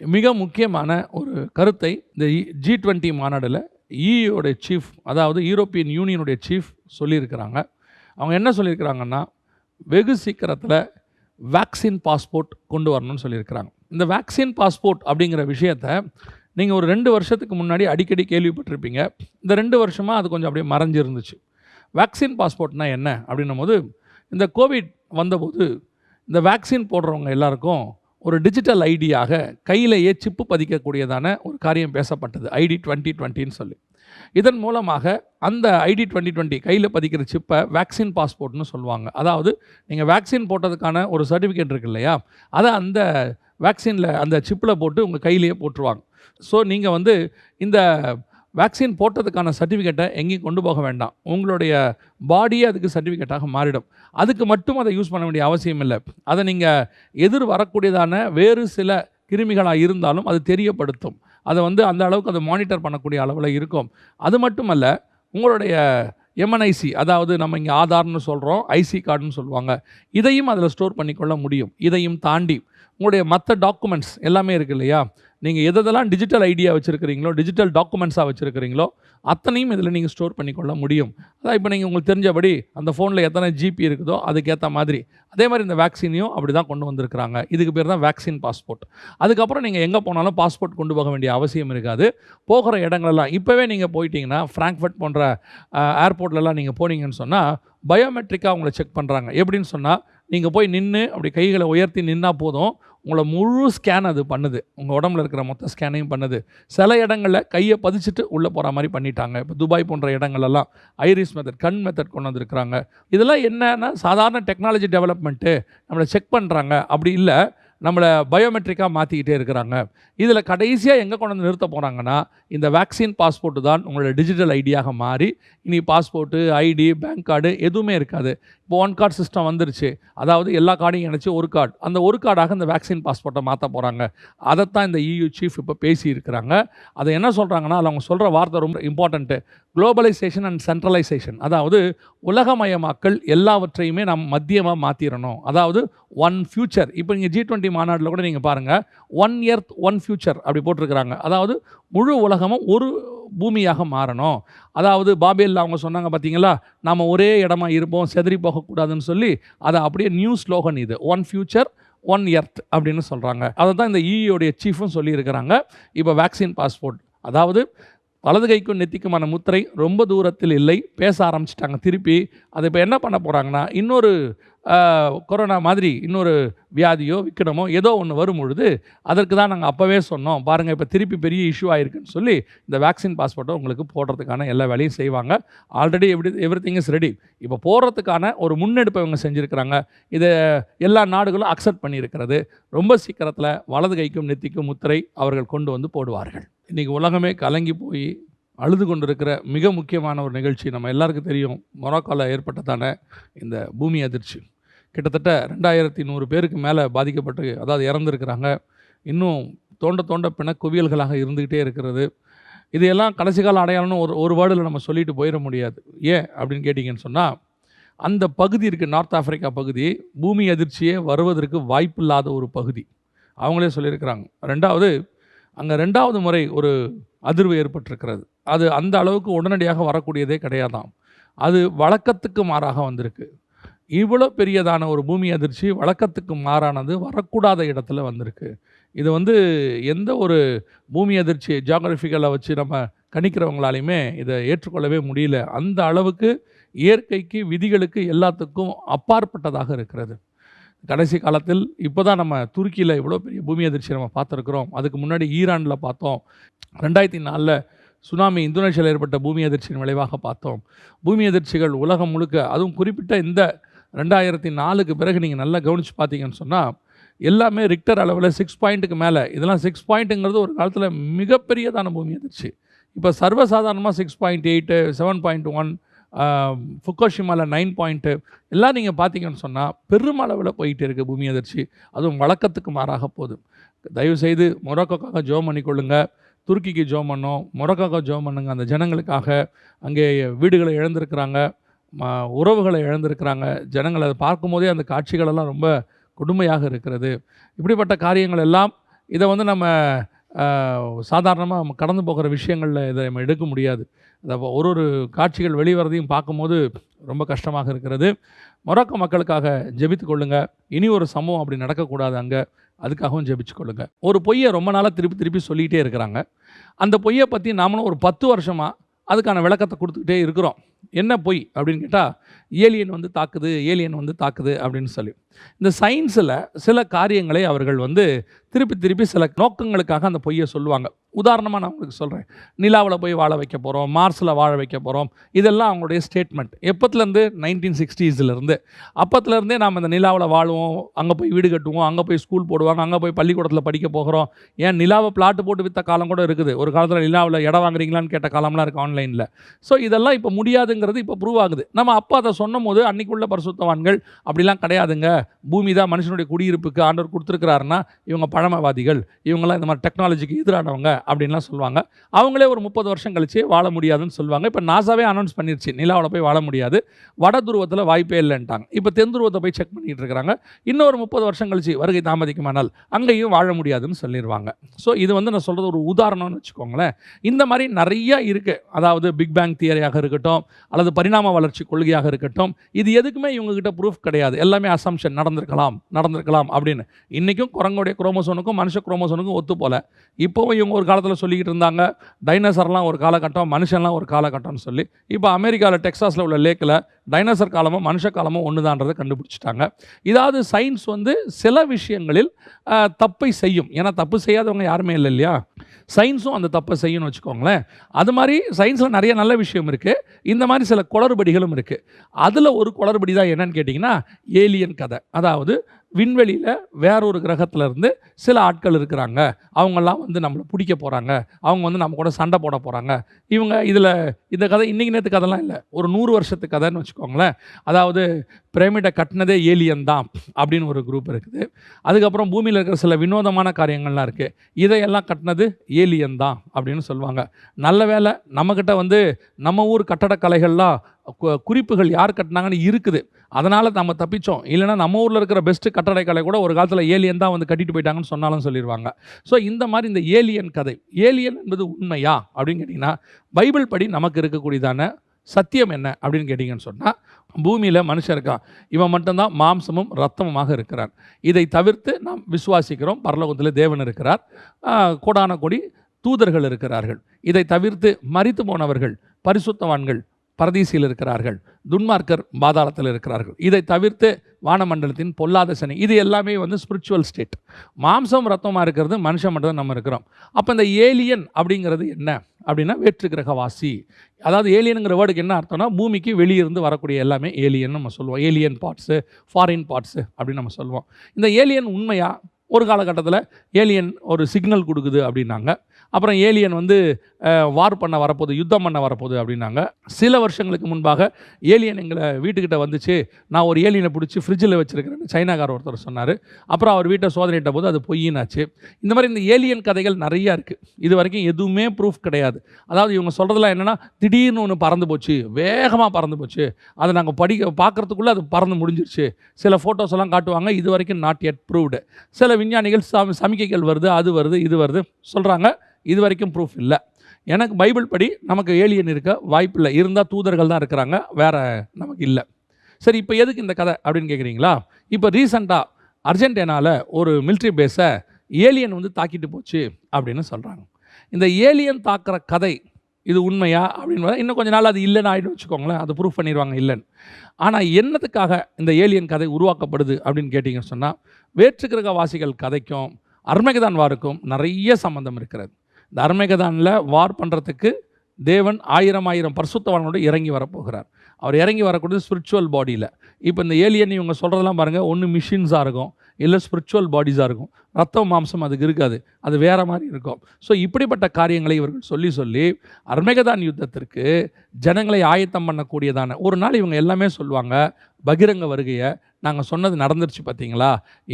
மிக முக்கியமான ஒரு கருத்தை இந்த ஜி டுவெண்ட்டி மாநாடில் இயோடைய சீஃப் அதாவது யூரோப்பியன் யூனியனுடைய சீஃப் சொல்லியிருக்கிறாங்க. அவங்க என்ன சொல்லியிருக்கிறாங்கன்னா வெகு சீக்கிரத்தில் வேக்சின் பாஸ்போர்ட் கொண்டு வரணும்னு சொல்லியிருக்கிறாங்க. இந்த வேக்சின் பாஸ்போர்ட் அப்படிங்கிற விஷயத்த நீங்கள் ஒரு ரெண்டு வருஷத்துக்கு முன்னாடி அடிக்கடி கேள்விப்பட்டிருப்பீங்க. இந்த ரெண்டு வருஷமாக அது கொஞ்சம் அப்படியே மறைஞ்சிருந்துச்சு. வேக்சின் பாஸ்போர்ட்னா என்ன அப்படின்னும் போது இந்த கோவிட் வந்தபோது இந்த வேக்சின் போடுறவங்க எல்லாருக்கும் ஒரு டிஜிட்டல் ஐடியாக கையிலேயே சிப்பு பதிக்கக்கூடியதான ஒரு காரியம் பேசப்பட்டது. ஐடி டுவெண்ட்டி டுவெண்ட்டின்னு சொல்லி. இதன் மூலமாக அந்த ஐடி டுவெண்ட்டி டுவெண்ட்டி கையில் பதிக்கிற சிப்பை வேக்சின் பாஸ்போர்ட்னு சொல்லுவாங்க. அதாவது நீங்கள் வேக்சின் போட்டதுக்கான ஒரு சர்டிஃபிகேட் இருக்கு இல்லையா? அதை அந்த வேக்சினில் அந்த சிப்பில் போட்டு உங்கள் கையிலேயே போட்டுருவாங்க. ஸோ நீங்கள் வந்து இந்த வேக்சின் போட்டதுக்கான சர்டிஃபிகேட்டை எங்கேயும் கொண்டு போக வேண்டாம். உங்களுடைய பாடியே அதுக்கு சர்டிஃபிகேட்டாக மாறிடும். அதுக்கு மட்டும் அதை யூஸ் பண்ண வேண்டிய அவசியம் இல்லை. அதை நீங்கள் எதிர் வரக்கூடியதான வேறு சில கிருமிகளாக இருந்தாலும் அது தெரியப்படுத்தும். அதை வந்து அந்த அளவுக்கு அதை மானிட்டர் பண்ணக்கூடிய அளவில் இருக்கும். அது மட்டுமல்ல உங்களுடைய எம்என்ஐசி அதாவது நம்ம இங்கே ஆதார்னு சொல்கிறோம் ஐசி கார்டுன்னு சொல்லுவாங்க. இதையும் அதில் ஸ்டோர் பண்ணிக்கொள்ள முடியும். இதையும் தாண்டி உங்களுடைய மற்ற டாக்குமெண்ட்ஸ் எல்லாமே இருக்கு இல்லையா? நீங்கள் எதெல்லாம் டிஜிட்டல் ஐடியா வச்சுருக்கிறீங்களோ டிஜிட்டல் டாக்குமெண்ட்ஸாக வச்சுருக்கிறீங்களோ அத்தனையும் இதில் நீங்கள் ஸ்டோர் பண்ணிக்கொள்ள முடியும். அதான் இப்போ நீங்கள் உங்களுக்கு தெரிஞ்சபடி அந்த ஃபோனில் எத்தனை ஜிபி இருக்குதோ அதுக்கேற்ற மாதிரி. அதே மாதிரி இந்த வேக்சினையும் அப்படி தான் கொண்டு வந்திருக்கிறாங்க. இதுக்கு பேர் தான் வேக்சின் பாஸ்போர்ட் அதுக்கப்புறம் நீங்கள் எங்கே போனாலும் பாஸ்போர்ட் கொண்டு போக வேண்டிய அவசியம் இருக்காது. போகிற இடங்களெல்லாம் இப்போவே நீங்கள் போயிட்டீங்கன்னா ஃப்ராங்க்ஃபர்ட் போன்ற ஏர்போர்ட்லலாம் நீங்கள் போனீங்கன்னு சொன்னால் பயோமெட்ரிக்காக உங்களை செக் பண்ணுறாங்க எப்படின்னு சொன்னால் நீங்கள் போய் நின்று அப்படி கைகளை உயர்த்தி நின்னா போதும். உங்களை முழு ஸ்கேன் அது பண்ணுது. உங்கள் உடம்புல இருக்கிற மொத்த ஸ்கேனையும் பண்ணுது. சில இடங்களில் கையை பதிச்சுட்டு உள்ளே போகிற மாதிரி பண்ணிட்டாங்க. இப்போ துபாய் போன்ற இடங்களெல்லாம் ஐரிஸ் மெத்தட் கண் மெத்தட் கொண்டு வந்திருக்கிறாங்க. இதெல்லாம் என்னென்னா சாதாரண டெக்னாலஜி டெவலப்மெண்ட்டு நம்மளை செக் பண்ணுறாங்க அப்படி இல்லை நம்மளை பயோமெட்ரிக்காக மாற்றிக்கிட்டே இருக்கிறாங்க. இதில் கடைசியாக எங்கே கொண்டு வந்து நிறுத்த போகிறாங்கன்னா இந்த வேக்சின் பாஸ்போர்ட்டு தான் உங்களோட டிஜிட்டல் ஐடியாக மாறி இனி பாஸ்போர்ட்டு ஐடி பேங்க் கார்டு எதுவுமே இருக்காது. இப்போ ஒன் கார்டு சிஸ்டம் வந்துருச்சு. அதாவது எல்லா கார்டையும் இணைச்சி ஒரு கார்டு அந்த ஒரு கார்டாக இந்த வேக்சின் பாஸ்போர்ட்டை மாற்ற போகிறாங்க அதைத்தான் இந்த இயூ சீஃப் இப்போ பேசியிருக்கிறாங்க அதை என்ன சொல்கிறாங்கன்னா அதில் அவங்க சொல்கிற வார்த்தை ரொம்ப இம்பார்ட்டண்ட்டு குளோபலைசேஷன் அண்ட் சென்ட்ரலைசேஷன் அதாவது உலகமயமாக்கல் எல்லாவற்றையுமே நாம் மத்தியமாக மாற்றிடணும் அதாவது ஒன் ஃபியூச்சர் இப்போ நீங்கள் ஜி டுவெண்ட்டி மாநாட்டில் கூட நீங்கள் பாருங்கள் ஒன் எர்த் ஒன் ஃபியூச்சர் அப்படி போட்டிருக்கிறாங்க. அதாவது முழு உலகமும் ஒரு பூமியாக மாறணும். அதாவது பாபேலில் அவங்க சொன்னாங்க பார்த்தீங்களா நாம் ஒரே இடமா இருப்போம் செதறி போகக்கூடாதுன்னு சொல்லி அதை அப்படியே நியூ ஸ்லோகன் இது. ஒன் ஃபியூச்சர் ஒன் எர்த் அப்படின்னு சொல்கிறாங்க அதை தான் இந்த இஇயோடைய சீஃபும் சொல்லியிருக்கிறாங்க. இப்போ வேக்சின் பாஸ்போர்ட் அதாவது வலது கைக்கும் நெத்திக்குமான முத்திரை ரொம்ப தூரத்தில் இல்லை. பேச ஆரம்பிச்சிட்டாங்க. திருப்பி அதை இப்போ என்ன பண்ண போகிறாங்கன்னா இன்னொரு கொரோனா மாதிரி இன்னொரு வியாதியோ விக்கனமோ ஏதோ ஒன்று வரும் பொழுது அதற்கு தான் நாங்கள் அப்போவே சொன்னோம். பாருங்கள் இப்போ திருப்பி பெரிய இஷ்யூ ஆயிருக்குன்னு சொல்லி இந்த வேக்சின் பாஸ்போர்ட்டை உங்களுக்கு போடுறதுக்கான எல்லா வேலையும் செய்வாங்க. Already every everything is ready இப்போ போடுறதுக்கான ஒரு முன்னெடுப்பை இவங்க செஞ்சுருக்கிறாங்க. இதை எல்லா நாடுகளும் அக்செப்ட் பண்ணியிருக்கிறது. ரொம்ப சீக்கிரத்தில் வலது கைக்கும் நெத்திக்கும் முத்திரை அவர்கள் கொண்டு வந்து போடுவார்கள். இன்றைக்கி உலகமே கலங்கி போய் அழுது கொண்டிருக்கிற மிக முக்கியமான ஒரு நிகழ்ச்சி. நம்ம எல்லாருக்கும் தெரியும் மொராக்கோவில் ஏற்பட்டதான இந்த பூமி அதிர்ச்சி. கிட்டத்தட்ட ரெண்டாயிரத்தி நூறு பேருக்கு மேலே பாதிக்கப்பட்டு அதாவது இறந்துருக்கிறாங்க. இன்னும் தோண்ட தோண்ட பிணக்குவியல்களாக இருந்துக்கிட்டே இருக்கிறது. இதையெல்லாம் கடைசி கால அடையாளம்னு ஒரு ஒரு வேர்டில் நம்ம சொல்லிட்டு போயிட முடியாது. ஏன் அப்படின்னு கேட்டிங்கன்னு சொன்னால் அந்த பகுதி இருக்குது நார்த் ஆஃப்ரிக்கா பகுதி பூமி அதிர்ச்சியே வருவதற்கு வாய்ப்பில்லாத ஒரு பகுதி. அவங்களே சொல்லியிருக்கிறாங்க. ரெண்டாவது அங்கே ரெண்டாவது முறை ஒரு அதிர்வு ஏற்பட்டிருக்கிறது. அது அந்த அளவுக்கு உடனடியாக வரக்கூடியதே கிடையாதாம். அது வழக்கத்துக்கு மாறாக வந்திருக்கு. இவ்வளோ பெரியதான ஒரு பூமி அதிர்ச்சி வழக்கத்துக்கு மாறானது வரக்கூடாத இடத்துல வந்திருக்கு. இது வந்து எந்த ஒரு பூமி அதிர்ச்சி ஜியாகிரபிக்கலை வச்சு நம்ம கணிக்கிறவங்களாலையுமே இதை ஏற்றுக்கொள்ளவே முடியல. அந்த அளவுக்கு இயற்கைக்கு விதிகளுக்கு எல்லாத்துக்கும் அப்பாற்பட்டதாக இருக்கிறது. கடைசி காலத்தில் இப்போ தான் நம்ம துருக்கியில் இவ்வளோ பெரிய பூமி அதிர்ச்சி நம்ம பார்த்துருக்குறோம். அதுக்கு முன்னாடி ஈரானில் பார்த்தோம். ரெண்டாயிரத்தி நாலில் சுனாமி இந்தோனேஷியாவில் ஏற்பட்ட பூமி அதிர்ச்சியின் விளைவாக பார்த்தோம். பூமி அதிர்ச்சிகள் உலகம் முழுக்க அதுவும் குறிப்பிட்ட இந்த ரெண்டாயிரத்தி நாலுக்கு பிறகு நீங்கள் நல்லா கவனித்து பார்த்தீங்கன்னு சொன்னால் எல்லாமே ரிக்டர் அளவில் சிக்ஸ் பாயிண்ட்டுக்கு மேலே. இதெல்லாம் சிக்ஸ் பாயிண்ட்டுங்கிறது ஒரு காலத்தில் மிகப்பெரியதான பூமி அதிர்ச்சி. இப்போ சர்வசாதாரணமாக six point eight seven point one ஃபுக்கோஷிமாவில் nine point எல்லாம் நீங்கள் பார்த்தீங்கன்னு சொன்னால் பெருமளவில் போயிட்டு இருக்குது பூமி அதிர்ச்சி. அதுவும் வழக்கத்துக்கு மாறாக போகுது. தயவுசெய்து மொரோக்கோக்காக ஜோம் பண்ணிக்கொள்ளுங்க. துருக்கிக்கு ஜோம் பண்ணோம். மொரோக்கோக்காக ஜோம் பண்ணுங்க. அந்த ஜனங்களுக்காக அங்கே வீடுகளை இழந்திருக்கிறாங்க. ம- உறவுகளை இழந்திருக்கிறாங்க. ஜனங்கள் அதை பார்க்கும்போதே அந்த காட்சிகளெல்லாம் ரொம்ப கொடுமையாக இருக்கிறது. இப்படிப்பட்ட காரியங்கள் எல்லாம் இதை வந்து நம்ம சாதாரணமாக கடந்து போகிற விஷயங்களில் இதை நம்ம எடுக்க முடியாது. அதை ஒரு ஒரு காட்சிகள் வெளிவரதையும் பார்க்கும்போது ரொம்ப கஷ்டமாக இருக்கிறது. மொரோக்கோ மக்களுக்காக ஜெபித்து கொள்ளுங்கள் இனி ஒரு சம்பவம் அப்படி நடக்கக்கூடாது அங்கே. அதுக்காகவும் ஜெபிச்சு கொள்ளுங்கள் ஒரு பொய்யை ரொம்ப நாளாக திருப்பி திருப்பி சொல்லிகிட்டே இருக்கிறாங்க. அந்த பொய்யை பற்றி நாமளும் ஒரு பத்து வருஷமாக அதுக்கான விளக்கத்தை கொடுத்துக்கிட்டே இருக்கிறோம். என்ன பொய் அப்படின்னு கேட்டால் ஏலியன் வந்து தாக்குது ஏலியன் வந்து தாக்குது அப்படின்னு சொல்லி. இந்த சயின்ஸில் சில காரியங்களை அவர்கள் வந்து திருப்பி திருப்பி சில நோக்கங்களுக்காக அந்த பொய்யை சொல்லுவாங்க. உதாரணமாக நான் உங்களுக்கு சொல்கிறேன் நிலாவில் போய் வாழ வைக்க போகிறோம் மார்ஸில் வாழ வைக்க போகிறோம் இதெல்லாம் அவங்களுடைய ஸ்டேட்மெண்ட் எப்பத்துலேருந்து? நைன்டீன் சிக்ஸ்டீஸ்லேருந்து அப்பத்துலேருந்தே நாம் இந்த நிலாவில் வாழுவோம் அங்கே போய் வீடு கட்டுவோம் அங்கே போய் ஸ்கூல் போடுவாங்க அங்கே போய் பள்ளிக்கூடத்தில் படிக்க போகிறோம். ஏன் நிலாவை பிளாட்டு போட்டு விற்ற காலம் கூட இருக்குது. ஒரு காலத்தில் நிலாவில் இடம் வாங்குறீங்களான்னு கேட்ட காலம்லாம் இருக்குது ஆன்லைனில் ஸோ இதெல்லாம் இப்போ முடியாதுங்கிறது இப்போ ப்ரூவ் ஆகுது. நம்ம அப்பா அதை சொன்னும் போது அன்னைக்குள்ள பரிசுத்தவான்கள் அப்படிலாம் கிடையாதுங்க. பூமி தான் மனுஷனுடைய குடியிருப்புக்கு ஆண்டவர் கொடுத்துருக்கிறாருன்னா இவங்க பழமவாதிகள். இவங்கெல்லாம் இந்த மாதிரி டெக்னாலஜிக்கு எதிரானவங்க. அப்படின்லாம் சொல்லுவாங்க. அவங்களே ஒரு முப்பது வருஷம் கழிச்சு வாழ முடியாதுன்னு சொல்லுவாங்க. இப்போ நாசாவே அனௌன்ஸ் பண்ணிருச்சு நிலாவில் போய் வாழ முடியாது. வட துருவத்தில் வாய்ப்பே இல்லைன்ட்டாங்க. இப்போ தென் துருவத்தை போய் செக் பண்ணிட்டு இருக்கிறாங்க இன்னொரு முப்பது வருஷம் கழிச்சு வருகை தாமதிக்குமானால் அங்கேயும் வாழ முடியாதுன்னு சொல்லிடுவாங்க ஸோ இது வந்து நான் சொல்கிறது ஒரு உதாரணம்னு வச்சுக்கோங்களேன். இந்த மாதிரி நிறைய இருக்குது அதாவது பிக் பேங் தியரியாக இருக்கட்டும் அல்லது பரிணாம வளர்ச்சி கொள்கையாக இருக்கட்டும். இது எதுக்குமே இவங்ககிட்ட ப்ரூஃப் கிடையாது. எல்லாமே அசம்ஷன் நடந்திருக்கலாம் நடந்திருக்கலாம் அப்படின்னு. இன்றைக்கும் குரங்குடைய குரோமோசோனுக்கும் மனுஷ குரோமோசோனுக்கும் ஒத்து போல இப்போவும் இவங்க ஒரு காலத்தில் சொல்லிக்கிட்டு இருந்தாங்க. டைனோசர்லாம் ஒரு காலகட்டம் மனுஷன்லாம் ஒரு காலகட்டம்னு சொல்லி. இப்போ அமெரிக்காவில் டெக்ஸாஸில் உள்ள லேக்கில் டைனோசர் காலமும் மனுஷ காலமும் ஒன்று தான்றதை கண்டுபிடிச்சிட்டாங்க. இதாவது சயின்ஸ் வந்து சில விஷயங்களில் தப்பை செய்யும். ஏன்னா தப்பு செய்யாதவங்க யாருமே இல்லை இல்லையா? சயின்ஸும் அந்த தப்பை செய்யணும்னு வச்சுக்கோங்களேன். அது மாதிரி சயின்ஸில் நிறைய நல்ல விஷயம் இருக்குது இந்த மாதிரி சில குளறுபடிகளும் இருக்குது அதில் ஒரு குளறுபடி தான் என்னன்னு கேட்டிங்கன்னா ஏலியன் கதை. அதாவது விண்வெளியில் வேற ஒரு இருந்து சில ஆட்கள் இருக்கிறாங்க. அவங்கெல்லாம் வந்து நம்மளை பிடிக்க போகிறாங்க அவங்க வந்து நம்ம கூட சண்டை போட போகிறாங்க இவங்க இதில் இந்த கதை இன்றைக்கி நேற்று கதைலாம் இல்லை. ஒரு நூறு வருஷத்து கதைன்னு வச்சுக்கோங்களேன். அதாவது பிரமிடை கட்டினதே ஏலியன் தான் அப்படின்னு ஒரு குரூப் இருக்குது. அதுக்கப்புறம் பூமியில் இருக்கிற சில வினோதமான காரியங்கள்லாம் இருக்குது இதையெல்லாம் கட்டினது ஏலியன் தான் அப்படின்னு சொல்லுவாங்க. நல்ல வேளை நம்மக்கிட்ட வந்து நம்ம ஊர் கட்டடக்கலைகள்லாம் குறிப்புகள் யார் கட்டினாங்கன்னு இருக்குது. அதனால் நம்ம தப்பிச்சோம். இல்லைன்னா நம்ம ஊரில் இருக்கிற பெஸ்ட்டு கட்டடக்கலை கூட ஒரு காலத்தில் ஏலியன் தான் வந்து கட்டிட்டு போயிட்டாங்கன்னு சொன்னாலும் சொல்லிடுவாங்க ஸோ இந்த மாதிரி இந்த ஏலியன் கதை ஏலியன் என்பது உண்மையா அப்படின்னு கேட்டிங்கன்னா பைபிள் படி நமக்கு இருக்கக்கூடியதான சத்தியம் என்ன அப்படின்னு கேட்டிங்கன்னு சொன்னால் பூமியில் மனுஷன் இருக்கான் இவன் மட்டும்தான் மாம்சமும் ரத்தமுமாக இருக்கிறான். இதை தவிர்த்து நாம் விசுவாசிக்கிறோம். பரலோகத்தில் தேவன் இருக்கிறார். கோடான கொடி தூதர்கள் இருக்கிறார்கள். இதை தவிர்த்து மறித்து போனவர்கள் பரிசுத்தவான்கள் பரதீசியில் இருக்கிறார்கள் துன்மார்க்கர் பாதாளத்தில் இருக்கிறார்கள். இதை தவிர்த்து வானமண்டலத்தின் பொல்லாத சனி இது எல்லாமே வந்து ஸ்பிரிச்சுவல் ஸ்டேட் மாம்சம் ரத்தமாக இருக்கிறது மனுஷன் மட்டும் நம்ம இருக்கிறோம். அப்போ இந்த ஏலியன் அப்படிங்கிறது என்ன? அப்படின்னா வேற்று கிரகவாசி. அதாவது ஏலியனுங்கிற வேர்டுக்கு என்ன அர்த்தம்னா பூமிக்கு வெளியிருந்து வரக்கூடிய எல்லாமே ஏலியன் நம்ம சொல்லுவோம். ஏலியன் பார்ட்ஸு ஃபாரின் பார்ட்ஸு அப்படின்னு நம்ம சொல்லுவோம். இந்த ஏலியன் உண்மையாக ஒரு காலகட்டத்தில் ஏலியன் ஒரு சிக்னல் கொடுக்குது அப்படின்னாங்க. அப்புறம் ஏலியன் வந்து வார் பண்ண வரப்போகுது யுத்தம் பண்ண வரப்போகுது அப்படின்னாங்க. சில வருஷங்களுக்கு முன்பாக ஏலியன் எங்களை வீட்டுக்கிட்ட வந்துச்சு. நான் ஒரு ஏலியனை பிடிச்சி ஃப்ரிட்ஜில் வச்சுருக்கிறேன்னு சைனாக்கார ஒருத்தர் சொன்னார். அப்புறம் அவர் வீட்டை சோதனையிட்ட போது அது பொய்யினாச்சு. இந்த மாதிரி இந்த ஏலியன் கதைகள் நிறையா இருக்குது இது வரைக்கும் எதுவுமே ப்ரூஃப் கிடையாது. அதாவது இவங்க சொல்கிறதுலாம் என்னென்னா திடீர்னு ஒன்று பறந்து போச்சு. வேகமாக பறந்து போச்சு. அதை நாங்கள் படிக்க பார்க்குறதுக்குள்ளே அது பறந்து முடிஞ்சிருச்சு. சில ஃபோட்டோஸ் எல்லாம் காட்டுவாங்க. இது வரைக்கும் நாட் எட் ப்ரூவ்டு சில விஞ்ஞானிகள் சம சமிக்கைகள் வருது அது வருது இது வருது. சொல்கிறாங்க இது வரைக்கும் ப்ரூஃப் இல்லை. எனக்கு பைபிள் படி நமக்கு ஏலியன் இருக்க வாய்ப்பில்லை இருந்தால் தூதர்கள் தான் இருக்கிறாங்க வேறு நமக்கு இல்லை. சரி இப்போ எதுக்கு இந்த கதை அப்படின்னு கேட்குறீங்களா இப்போ ரீசண்டாக அர்ஜென்டினாவில் ஒரு மிலிட்ரி பேஸை ஏலியன் வந்து தாக்கிட்டு போச்சு அப்படின்னு சொல்கிறாங்க இந்த ஏலியன் தாக்குற கதை இது உண்மையா அப்படின்னு இன்னும் கொஞ்ச நாள் அது இல்லைன்னு ஆகிடும் வச்சுக்கோங்களேன். அதை ப்ரூஃப் பண்ணிடுவாங்க இல்லைன்னு. ஆனால் என்னத்துக்காக இந்த ஏலியன் கதை உருவாக்கப்படுது அப்படின்னு கேட்டிங்கன்னு சொன்னால் வேற்றுக்கிரகவாசிகள் கதைக்கும் அர்மேகதான் வாருக்கும் நிறைய சம்பந்தம் இருக்கிறது. இந்த அர்மேகதானில் வார் பண்ணுறதுக்கு தேவன் ஆயிரம் ஆயிரம் பரிசுத்தவானோடு இறங்கி வரப்போகிறார். அவர் இறங்கி வரக்கூடியது ஸ்பிரிச்சுவல் பாடியில் இப்போ இந்த ஏலியன் இவங்க சொல்கிறதெல்லாம் பாருங்கள் ஒன்று மிஷின்ஸாக இருக்கும் இல்லை ஸ்பிரிச்சுவல் பாடிஸாக இருக்கும். ரத்தம் மாம்சம் அதுக்கு இருக்காது. அது வேறு மாதிரி இருக்கும். ஸோ இப்படிப்பட்ட காரியங்களை இவர்கள் சொல்லி சொல்லி அர்மேகதான் யுத்தத்திற்கு ஜனங்களை ஆயத்தம் பண்ணக்கூடியதான ஒரு நாள் இவங்க எல்லாமே சொல்லுவாங்க பகிரங்க வருகையை. நாங்கள் சொன்னது நடந்துருச்சு பார்த்தீங்களா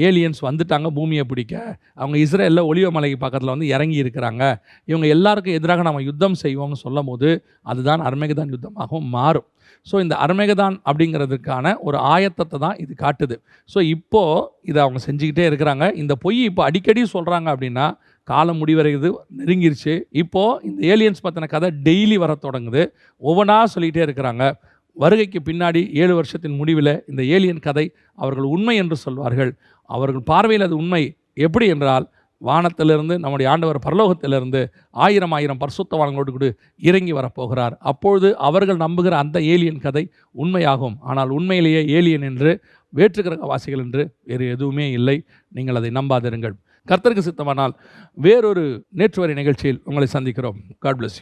ஏலியன்ஸ் வந்துட்டாங்க பூமியை பிடிக்க. அவங்க இஸ்ரேலில் ஒளிவ மலைக்கு பக்கத்தில் வந்து இறங்கி இருக்கிறாங்க. இவங்க எல்லாருக்கும் எதிராக நம்ம யுத்தம் செய்வோம்னு சொல்லும் போது அதுதான் அர்மேகதான் யுத்தமாகவும் மாறும். ஸோ இந்த அர்மேகதான் அப்படிங்கிறதுக்கான ஒரு ஆயத்தத்தை தான் இது காட்டுது. ஸோ இப்போது இதை அவங்க செஞ்சுக்கிட்டே இருக்கிறாங்க. இந்த பொய் இப்போ அடிக்கடி சொல்கிறாங்க அப்படின்னா காலம் முடிவரைகிறது நெருங்கிருச்சு. இப்போது இந்த ஏலியன்ஸ் பற்றின கதை டெய்லி வர தொடங்குது. ஒவ்வொன்றா சொல்லிகிட்டே இருக்கிறாங்க. வருகைக்கு பின்னாடி ஏழு வருஷத்தின் முடிவில் இந்த ஏலியன் கதை அவர்கள் உண்மை என்று சொல்வார்கள். அவர்கள் பார்வையில் அது உண்மை எப்படி என்றால் வானத்திலிருந்து நம்முடைய ஆண்டவர் பரலோகத்திலிருந்து ஆயிரம் ஆயிரம் பரிசுத்தவான்களோடு கூட இறங்கி வரப்போகிறார். அப்பொழுது அவர்கள் நம்புகிற அந்த ஏலியன் கதை உண்மையாகும். ஆனால் உண்மையிலேயே ஏலியன் என்று வேற்றுக்கிரகவாசிகள் என்று வேறு எதுவுமே இல்லை. நீங்கள் அதை நம்பாதிருங்கள். கர்த்தருக்கு சித்தமானால் வேறொரு நேற்று வரை நிகழ்ச்சியில் உங்களை சந்திக்கிறோம். God plus